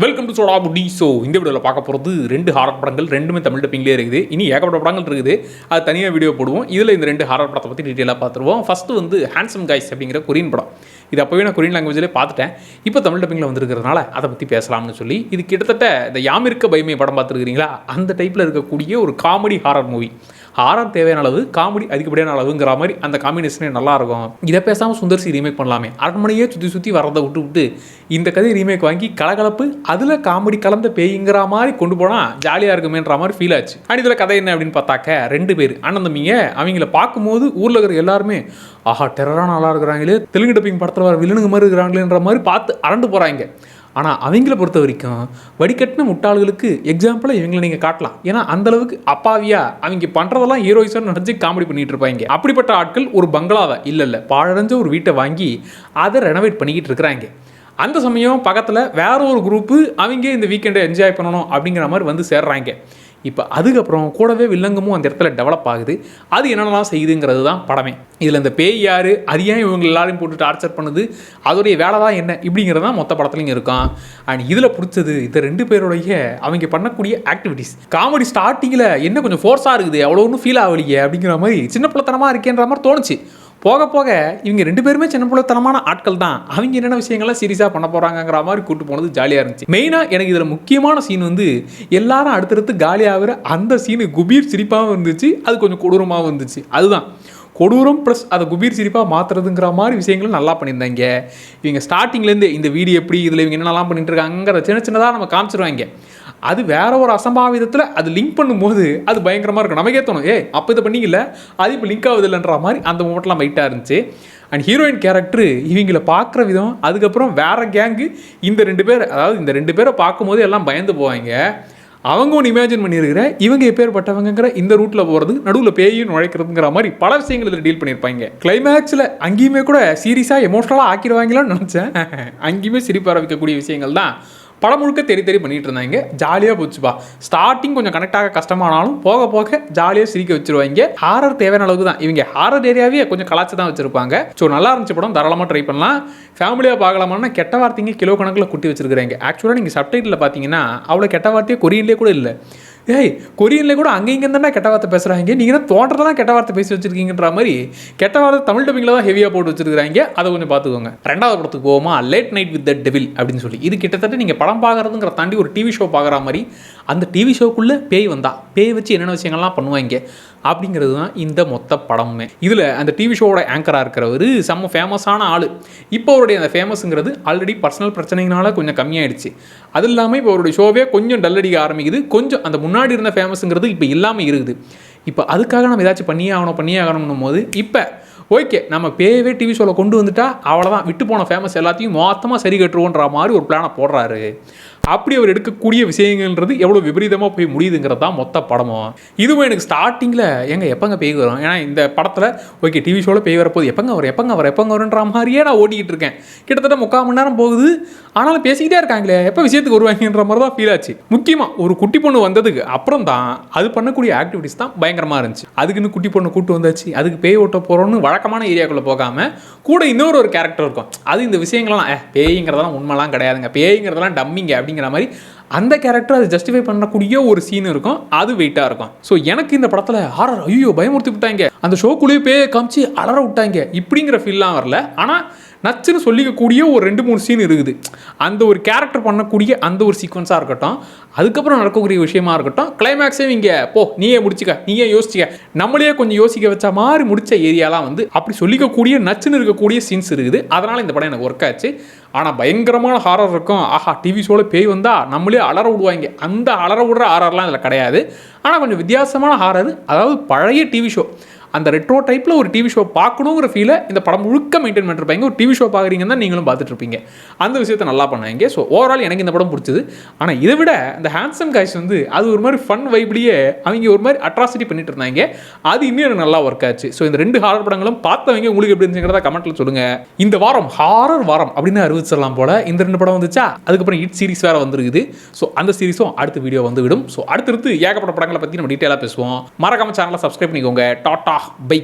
Welcome to Soda Putti so இந்த வீடியோவில் பார்க்க போகிறது ரெண்டு ஹாரர் படங்கள் ரெண்டுமே தமிழ் டப்பிங்லேயே இருக்குது. இனி ஏகப்பட்ட படங்கள் இருக்குது. அது தனியாக வீடியோ போடுவோம். இதில் இந்த ரெண்டு ஹாரர் படத்தை பற்றி டீட்டெயிலாக பார்த்துருவோம். ஃபஸ்ட்டு வந்து ஹேண்ட்ஸம் காய்ஸ் அப்படிங்கிற கொரியன் படம். இது அப்போவே நான் கொரியன் லாங்குவேஜ்லேயே பார்த்துட்டேன். இப்போ தமிழ் டப்பிங்கில் வந்திருக்கிறதுனால அதை பற்றி பேசலாம்னு சொல்லி இது கிட்டத்தட்ட இந்த யாமிருக்க பயமே படம் பார்த்துருக்கிறீங்களா? அந்த டைப்பில் இருக்கக்கூடிய ஒரு காமெடி ஹாரர் மூவி ஹாரர் தேவையான அளவு காமெடி அதிகப்படியான அளவுங்கிற மாதிரி அந்த காம்பினேஷனே நல்லா இருக்கும் இதை பேசாமல் சுந்தர்சி ரீமேக் பண்ணலாமே. அரண்மனையே சுற்றி சுற்றி வரதை விட்டு விட்டு இந்த கதை ரீமேக் வாங்கி கலகலப்பு அதில் காமெடி கலந்த பேய்ங்கிற மாதிரி கொண்டு போனால் ஜாலியாக இருக்குமேன்ற மாதிரி ஃபீல் ஆச்சு. அண்ட் இதில் கதை என்ன அப்படின்னு பார்த்தாக்க ரெண்டு பேர் அண்ணன் தம்பிங்க அவங்கள பார்க்கும்போது ஊரில் இருக்கிற எல்லாருமே ஆஹா டெரரான ஆளாக இருக்கிறாங்களே தெலுங்கு டப்பிங் படத்தில் வர வில்லனுங்க மாதிரி இருக்கிறாங்களேன்ற மாதிரி பார்த்து அரண்டு போகிறாங்க ஆனால் அவங்கள பொறுத்த வரைக்கும் வடிகட்டின முட்டாள்களுக்கு எக்ஸாம்பிளாக இவங்களை நீங்கள் காட்டலாம். ஏன்னா அந்த அளவுக்கு அப்பாவியா அவங்க பண்ணுறதெல்லாம் ஹீரோயிஸாக நினச்சி காமெடி பண்ணிகிட்டு இருப்பாங்க. அப்படிப்பட்ட ஆட்கள் ஒரு பங்களாவை? இல்லை இல்லை. பாழடைஞ்ச ஒரு வீட்டை வாங்கி அதை ரெனோவேட் பண்ணிக்கிட்டு இருக்கிறாங்க. அந்த சமயம் பக்கத்தில் வேற ஒரு குரூப்பு அவங்க இந்த வீக்கெண்டை என்ஜாய் பண்ணணும் அப்படிங்கிற மாதிரி வந்து சேர்றாங்க. இப்போ அதுக்கப்புறம் கூடவே வில்லங்கமும் அந்த இடத்துல டெவலப் ஆகுது. அது என்னென்னலாம் செய்யுதுங்கிறது தான் படமே. இதில் இந்த பேய் யார்? அது ஏன் இவங்க எல்லாரையும் போட்டு டார்ச்சர் பண்ணுது? அதோடைய வேலை தான் என்ன? இப்படிங்கிறது தான் மொத்த படத்துலையும் இருக்கும். அண்ட் இதில் பிடிச்சது இந்த ரெண்டு பேருடைய அவங்க பண்ணக்கூடிய ஆக்டிவிட்டீஸ் காமெடி ஸ்டார்டிங்கில் என்ன கொஞ்சம் ஃபோர்ஸாக இருக்குது? அவ்வளோ ஒன்றும் ஃபீல் ஆகலையே அப்படிங்கிற மாதிரி சின்ன பிள்ளைத்தனமாக இருக்கேன்ற மாதிரி தோணுச்சு. போக போக இவங்க ரெண்டு பேருமே சின்ன பிள்ளைத்தனமான ஆட்கள் தான். அவங்க என்னென்ன விஷயங்கள்லாம் சீரியஸாக பண்ண போகிறாங்கங்கிற மாதிரி கூட்டு போனது ஜாலியாக இருந்துச்சு. மெயினாக எனக்கு இதில் முக்கியமான சீன் வந்து எல்லாரும் அடுத்தடுத்து காலியாகிற அந்த சீனு குபீர் சிரிப்பாகவும் இருந்துச்சு. அது கொஞ்சம் கொடூரமாகவும் இருந்துச்சு. அதுதான். கொடூரம் ப்ளஸ் அதை குபீர் சிரிப்பாக மாற்றுறதுங்கிற மாதிரி விஷயங்களும் நல்லா பண்ணியிருந்தாங்க. இவங்க ஸ்டார்டிங்லேருந்து இந்த வீடியோ எப்படி இதில் இவங்க என்னெல்லாம் பண்ணிட்டு இருக்காங்கிற சின்ன சின்னதாக நம்ம காமிச்சிருவாங்க. அது வேற ஒரு அசம்பாவிதத்தில் அது லிங்க் பண்ணும்போது அது பயங்கரமாக இருக்கும். நமக்கே தோணும் ஏ அப்போ இதை பண்ணிக்கல அது இப்போ லிங்க் ஆகுது இல்லைன்ற மாதிரி அந்த மூமெண்ட்லாம் மைட்டாக இருந்துச்சு. அண்ட் ஹீரோயின் கேரக்டர் இவங்கள பார்க்குற விதம் அதுக்கப்புறம் வேற கேங்கு இந்த ரெண்டு பேர் அதாவது இந்த ரெண்டு பேரை பார்க்கும்போது எல்லாம் பயந்து போவாங்க. அவங்க ஒன்று இமேஜின் பண்ணியிருக்கிற இவங்க எப்பேற்பட்டவங்கிற இந்த ரூட்டில் போகிறது நடுவில் பேயும் நுழைக்கிறதுங்கிற மாதிரி பல விஷயங்கள் இதில் டீல் பண்ணியிருப்பாங்க. கிளைமேக்ஸில் அங்கேயுமே கூட சீரியஸாக எமோஷ்னலாக ஆக்கிடுவாங்களான்னு நினச்சேன். அங்கேயுமே சிரிப்பு ஆரம்பிக்கக்கூடிய விஷயங்கள் தான். படம் முழுக்க தெரி தெரி பண்ணிட்டு இருந்தாங்க. ஜாலியாக போச்சுப்பா ஸ்டார்டிங் கொஞ்சம் கனெக்ட் ஆக கஷ்டமானாலும் போக போக ஜாலியாக சிரிக்க வச்சிருவாங்க. ஹாரர் தேவையான அளவுக்கு தான். இவங்க ஹாரர் ஏரியாவே கொஞ்சம் கலாச்சி தான் வச்சிருப்பாங்க. ஸோ நல்லா இருந்துச்சு படம். தாராளமாக ட்ரை பண்ணலாம். ஃபேமிலியாக பார்க்கலாமான்னா கெட்ட வார்த்தைங்க கிலோ கணக்கில் குட்டி வச்சிருக்கிறாங்க. ஆக்சுவலாக நீங்கள் சப்டைட்டில் பார்த்தீங்கன்னா அவ்வளோ கெட்ட வார்த்தையே கொரியன்லேயே கூட இல்லை. ஏய் கொரியனில் கூட அங்கே இங்கே இருந்தா கெட்ட வார்த்தை பேசுகிறாங்க நீங்கள் தான் தோன்றதெல்லாம் கெட்ட வார்த்தை பேசி வச்சிருக்கீங்கன்ற மாதிரி கெட்ட வார்த்தை தமிழ் டப்பிங்கில் தான் ஹெவியாக போட்டு வச்சிருக்காங்க அதை கொஞ்சம் பார்த்துக்கோங்க. ரெண்டாவது படத்துக்கு போவோமா? Late night with the devil அப்படின்னு சொல்லி. இது கிட்டத்தட்ட நீங்கள் படம் பார்க்குறதுங்கிற தாண்டி ஒரு டிவி ஷோ பார்க்குற மாதிரி அந்த டிவி ஷோக்குள்ளே பேய் வந்தா. பேய் வச்சு என்னென்ன விஷயங்கள்லாம் பண்ணுவாங்க? அப்படிங்கிறது தான் இந்த மொத்த படமுமே. இதில் அந்த டிவி ஷோவோட ஆங்கராக இருக்கிறவர் செம்ம ஃபேமஸான ஆள். இப்போ அவருடைய அந்த ஃபேமஸுங்கிறது ஆல்ரெடி பர்சனல் பிரச்சனைனால கொஞ்சம் கம்மியாயிடுச்சு. அது இல்லாமல் இப்போ அவருடைய ஷோவே கொஞ்சம் டல்லடிக்க ஆரம்பிக்குது. கொஞ்சம் அந்த முன்னாடி இருந்த ஃபேமஸுங்கிறது இப்போ இல்லாமல் இருக்குது. இப்போ அதுக்காக நம்ம ஏதாச்சும் பண்ணியே ஆகணும் பண்ணியே ஆகணும்னும் போது இப்போ ஓகே நம்ம பேயவே டிவி ஷோவில் கொண்டு வந்துட்டா அவ்வளோதான் விட்டு போன ஃபேமஸ் எல்லாத்தையும் மொத்தமாக சரி கட்டுருவோன்ற மாதிரி ஒரு பிளானை போடுறாரு. அப்படி அவர் எடுக்கக்கூடிய விஷயங்கள்ன்றது எவ்வளோ விபரீதமாக போய் முடியுதுங்கிறது தான் மொத்த படமும். இதுவும் எனக்கு ஸ்டார்டிங்கில் எங்கே எப்போங்க பேய் வரும்? ஏன்னா இந்த படத்தில் ஓகே டிவி ஷோவில் பேய் வரப்போகுது. எப்போங்க அவர் எப்போங்க அவர் எப்போங்க வரும்ன்ற மாதிரியே நான் ஓட்டிக்கிட்டு இருக்கேன். கிட்டத்தட்ட முக்கால் மணி நேரம் போகுது. ஆனாலும் பேசிக்கிட்டே இருக்காங்களே எப்போ விஷயத்துக்கு வருவாங்கன்ற மாதிரி தான் ஃபீல் ஆச்சு. முக்கியமாக ஒரு குட்டி பொண்ணு வந்ததுக்கு அப்புறம் தான் அது பண்ணக்கூடிய ஆக்டிவிட்டிஸ் தான் பயங்கரமாக இருந்துச்சு. அதுக்குன்னு குட்டி பொண்ணு கூட்டு வந்தாச்சு. அதுக்கு பேய் ஓட்ட போகிறோன்னு வழக்கமான ஏரியாக்குள்ளே போகாமல் கூட இன்னொரு ஒரு கேரக்டர் இருக்கும். அது இந்த விஷயங்கள்லாம் ஏ பேய்ங்கிறதெல்லாம் உண்மைலாம் கிடையாதுங்க. பேய்ங்கிறதெல்லாம் டம்மிங்க அப்படிங்கிற மாதிரி அந்த கேரக்டர் அது ஜஸ்டிஃபை பண்ணக்கூடிய ஒரு சீன் இருக்கும். அது வெயிட்டாக இருக்கும். ஸோ எனக்கு இந்த படத்தில் ஹாரர் ஐயோ பயமுறுத்தி விட்டாங்க. அந்த ஷோக்குள்ளேயே போய் காமிச்சு அலற விட்டாங்க. இப்படிங்கிற ஃபீல்லாம் வரல. ஆனால் நச்சுன்னு சொல்லிக்கக்கூடிய ஒரு ரெண்டு மூணு சீன் இருக்குது. அந்த ஒரு கேரக்டர் பண்ணக்கூடிய அந்த ஒரு சீக்வன்ஸாக இருக்கட்டும் அதுக்கப்புறம் நடக்கக்கூடிய விஷயமா இருக்கட்டும் கிளைமேக்ஸே இங்கே போ நீயே முடிச்சுக்க நீயே யோசிச்சுக்க. நம்மளே கொஞ்சம் யோசிக்க வச்ச மாதிரி முடிச்ச ஏரியாலாம் வந்து அப்படி சொல்லிக்கக்கூடிய நச்சுன்னு இருக்கக்கூடிய சீன்ஸ் இருக்குது. அதனால் இந்த படம் எனக்கு ஒர்க் ஆச்சு. ஆனால் பயங்கரமான ஹாரர் இருக்கும். ஆஹா டிவி ஷோவில் பேய் வந்தால் நம்மளே அலற விடுவாங்க. அந்த அலற விடுற ஹாரர்லாம் இதில் கிடையாது. ஆனால் கொஞ்சம் வித்தியாசமான ஹாரர் அதாவது பழைய டிவி ஷோ அந்த ரெட்ரோ டைப்பில் ஒரு டிவி ஷோ பார்க்கணுங்கிற ஃபீலை இந்த படம் முழுக்க மெயின்டைன் பண்ணிருப்பாங்க. ஒரு டிவி ஷோ பார்க்குறீங்கன்னு தான் நீங்களும் பார்த்துட்டு இருப்பீங்க அந்த விஷயத்தை நல்லா பண்ணாங்க ஸோ ஓவரால் எனக்கு இந்த படம் பிடிச்சது. ஆனால் இதை விட இந்த ஹேண்ட்ஸம் காய்ஸ் வந்து அது ஒரு மாதிரி ஃபன் வைப்லேயே அவங்க ஒரு மாதிரி அட்ராசிட்டி பண்ணிட்டு இருந்தாங்க. அது இன்னும் எனக்கு நல்லா ஒர்க் ஆச்சு. ஸோ இந்த ரெண்டு ஹாரர் படங்களும் பார்த்தவங்க உங்களுக்கு எப்படி இருந்துச்சுங்கிறத கமெண்ட்டில் சொல்லுங்கள் இந்த வாரம் ஹாரர் வாரம் அப்படின்னு அறிவிச்சிடலாம் போல. இந்த ரெண்டு படம் வந்துச்சா? அதுக்கப்புறம் இட் சீரிஸ் வேறு வந்துருக்குது. ஸோ அந்த சீரிஸும் அடுத்த வீடியோ வந்து விடும் ஸோ அடுத்தடுத்து ஏகப்பட்ட படங்களை பற்றி நம்ம டீட்டெயிலாக பேசுவோம். மறக்காம சேனலை சப்ஸ்கிரைப் பண்ணிக்கோங்க. Tata bye